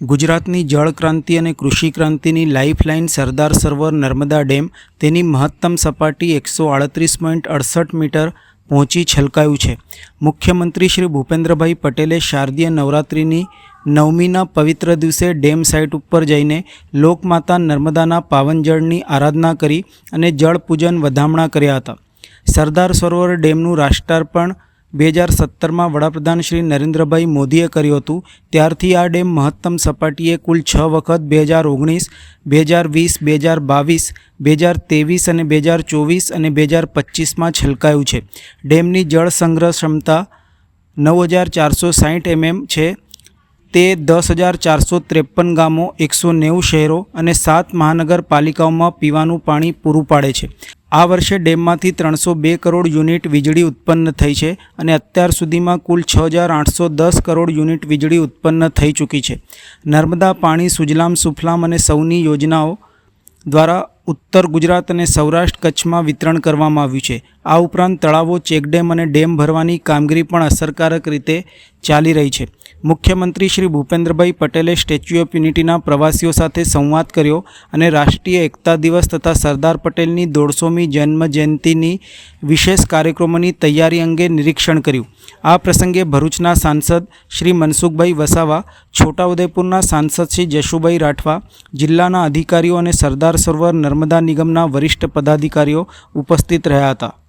ગુજરાતની જળ ક્રાંતિ અને કૃષિ ક્રાંતિની લાઇફલાઇન સરદાર સરોવર નર્મદા ડેમ તેની મહત્તમ સપાટી એકસો આડત્રીસ પોઈન્ટ અડસઠ મીટર પહોંચી છલકાયું છે. મુખ્યમંત્રી શ્રી ભૂપેન્દ્રભાઈ પટેલે શારદીય નવરાત્રિની નવમીના પવિત્ર દિવસે ડેમ સાઇટ ઉપર જઈને લોકમાતા નર્મદાના પાવન જળની આરાધના કરી અને જળ પૂજન વધામણા કર્યા હતા. સરદાર સરોવર ડેમનું રાષ્ટ્રાર્પણ બે હજાર સત્તરમાં વડાપ્રધાન શ્રી નરેન્દ્રભાઈ મોદીએ કર્યું હતું. ત્યારથી આ ડેમ મહત્તમ સપાટીએ કુલ છ વખત બે હજાર ઓગણીસ, બે હજાર વીસ, બે હજાર બાવીસ, બે હજાર ત્રેવીસ અને બે હજાર ચોવીસ અને બે હજાર પચીસમાં છલકાયું છે. ડેમની જળ સંગ્રહ ક્ષમતા નવ હજાર ચારસો સાહીઠ એમએમ છે. તે દસ હજાર ચારસો ત્રેપન ગામો, એકસો નેવું શહેરો અને સાત મહાનગરપાલિકાઓમાં પીવાનું પાણી પૂરું પાડે છે. આ વર્ષે ડેમમાંથી ત્રણસો બે કરોડ યુનિટ વીજળી ઉત્પન્ન થઈ છે અને અત્યાર સુધીમાં કુલ છ હજાર આઠસો દસ કરોડ યુનિટ વીજળી ઉત્પન્ન થઈ ચૂકી છે. નર્મદા પાણી, સુજલામ સુફલામ અને સૌની યોજનાઓ દ્વારા ઉત્તર ગુજરાત અને સૌરાષ્ટ્ર કચ્છમાં વિતરણ કરવામાં આવ્યું છે. આ ઉપરાંત તળાવો, ચેકડેમ અને ડેમ ભરવાની કામગીરી પણ અસરકારક રીતે ચાલી રહી છે. મુખ્યમંત્રી શ્રી ભૂપેન્દ્રભાઈ પટેલે સ્ટેચ્યુ ઓફ યુનિટીના પ્રવાસીઓ સાથે સંવાદ કર્યો અને રાષ્ટ્રીય એકતા દિવસ તથા સરદાર પટેલની દોઢસોમી જન્મ જયંતિની વિશેષ કાર્યક્રમોની તૈયારી અંગે નિરીક્ષણ કર્યું. આ પ્રસંગે ભરૂચના સાંસદ શ્રી મનસુખભાઈ વસાવા, છોટાઉદેપુરના સાંસદ શ્રી જશુભાઈ રાઠવા, જિલ્લાના અધિકારીઓ અને સરદાર સરોવર નર્મદા નિગમના વરિષ્ઠ પદાધિકારીઓ ઉપસ્થિત રહ્યા હતા.